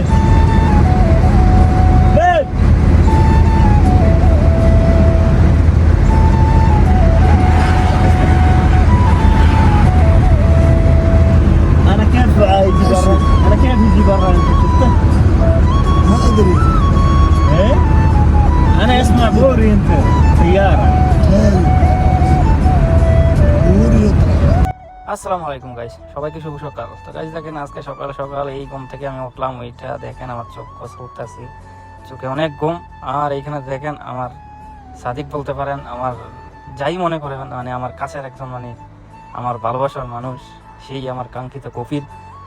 بس بس أنا كيف أجي برا؟ أنا كيف أجي برا؟ ما أدري. إيه؟ أنا أسمع بوري أنت. سيارة إيه. আসসালামু আলাইকুম গাইস সবাইকে শুভ সকাল। তো গাইস দেখেন, আজকে সকাল সকাল এই ঘুম থেকে আমি উঠলাম ওইটা দেখেন আমার চোখ কষ্ট উঠতেছি। চোখে অনেক ঘুম। আর এইখানে দেখেন আমার সাদিক বলতে পারেন, আমার যাই মনে করেন মানে আমার কাছের একজন মানে আমার ভালোবাসার মানুষ, সেই আমার কাঙ্ক্ষিত কপিল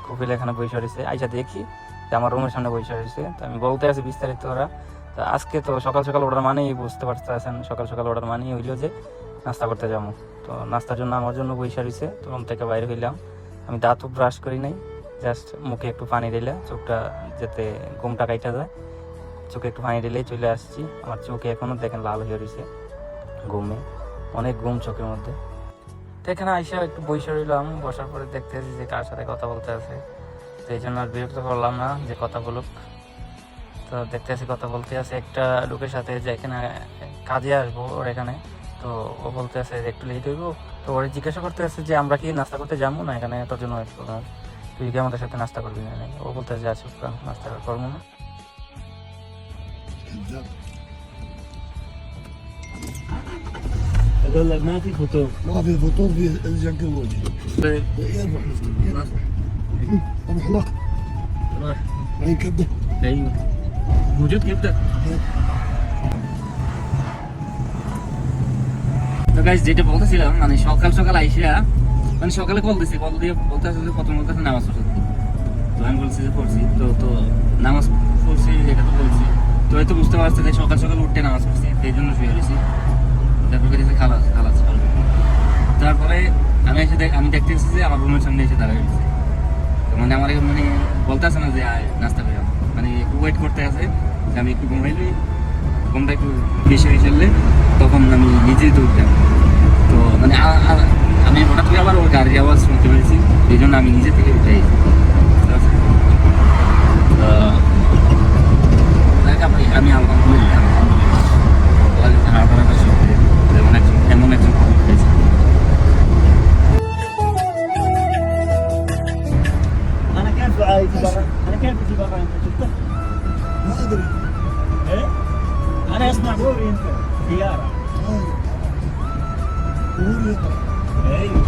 কপিল এখানে বসে রয়েছে। আইসা দেখি যে আমার রুমের সামনে বসে রয়েছে। তো আমি বলতে আছি বিস্তারিত ওরা। তো আজকে তো সকাল সকাল ওটার মানেই বুঝতে পারতেছেন, সকাল সকাল ওটার মানেই হইল যে নাস্তা করতে যাব। তো নাস্তার জন্য আমার জন্য বৈশা রয়েছে, তো রুম থেকে বাইরে হইলাম। আমি দাঁতও ব্রাশ করি নাই জাস্ট মুখে একটু পানি দিলে চোখটা যাতে ঘুমটা কাইটা যায়। চোখে একটু পানি দিলেই চলে আসছি। আমার চোখে এখনও দেখেন লাল হয়ে রয়েছে ঘুমে, অনেক ঘুম চোখের মধ্যে। তো এখানে আইসা একটু বৈশা রইলাম, বসার পরে দেখতেছি যে কার সাথে কথা বলতে আছে। তো এই জন্য আর বিরক্ত করলাম না যে কথা বলুক। তো দেখতে আছি কথা বলতে আছে একটা লোকের সাথে যে এখানে কাজে আসব ওর এখানে। তো ও বলতে আছে যে একটু লেট হইব তো ওরা জিজ্ঞাসা করতে আছে যে আমরা কি নাস্তা করতে যাবো না এখানে তোর জন্য wait করলাম। তুই কি আমাদের সাথে নাস্তা করবি না ও বলতে আছে আচ্ছা নাস্তা করবো না كذاب اقول لك ما في فطور ما في فطور في الجنك الوجه يروح نفطر يروح روح هناك راح وين كبده ايوه موجود كبده তো গাইজ যেটা বলতেছিলাম মানে সকাল সকাল আইসা মানে সকালে কল দিছি, কল দিয়ে বলতে আছে যে প্রথম বলতে নামাজ পড়তে। তো আমি বলছি যে পড়ছি, তো তো নামাজ পড়ছি এটা তো বলছি। তো হয়তো বুঝতে পারছে যে সকাল সকাল উঠতে নামাজ পড়ছি, সেই জন্য শুয়ে রয়েছি তারপর কেটেছে খালাস খালাস তারপরে আমি এসে দেখ, আমি দেখতে এসেছি যে আমার রুমের সামনে এসে দাঁড়ায় রয়েছে। মানে আমার মানে বলতে আছে না যে, আয়, নাস্তা করে মানে একটু ওয়েট করতে আছে, যে আমি একটু ঘুমাইলি ঘুমটা একটু বেশি হয়ে চললে তখন আমি নিজেই দৌড়তাম তো মানে আ- আ- আমি হঠাৎ করে আবার ওর গাড়ির আওয়াজ শুনতে পেরেছি এই জন্য আমি নিজে থেকে উঠাই আমি আমি আলহামদুলিল্লাহ আল্লাহর কাছে হাত ধরাটা শুক্রিয়া। এমন একজন এমন একজন কবি পেয়েছি انا كيف يجي برا انا كيف يجي برا انت شفته ما ادري ايه انا اسمع بوري انت سياره طيب قول يطلع ايوه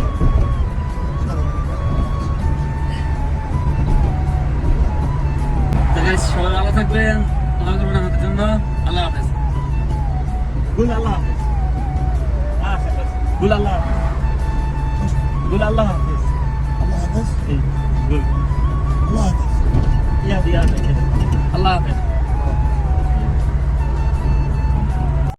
তো guys, সবাই ভালো থাকবেন দোয়া করবেন আমাদের জন্য আল্লাহ হাফেজ قول الله حافظ اخر بس قول الله حافظ قول الله حافظ الله حافظ إيه. قول الله حافظ يا ديانه كده আল্লাহ হাফেজ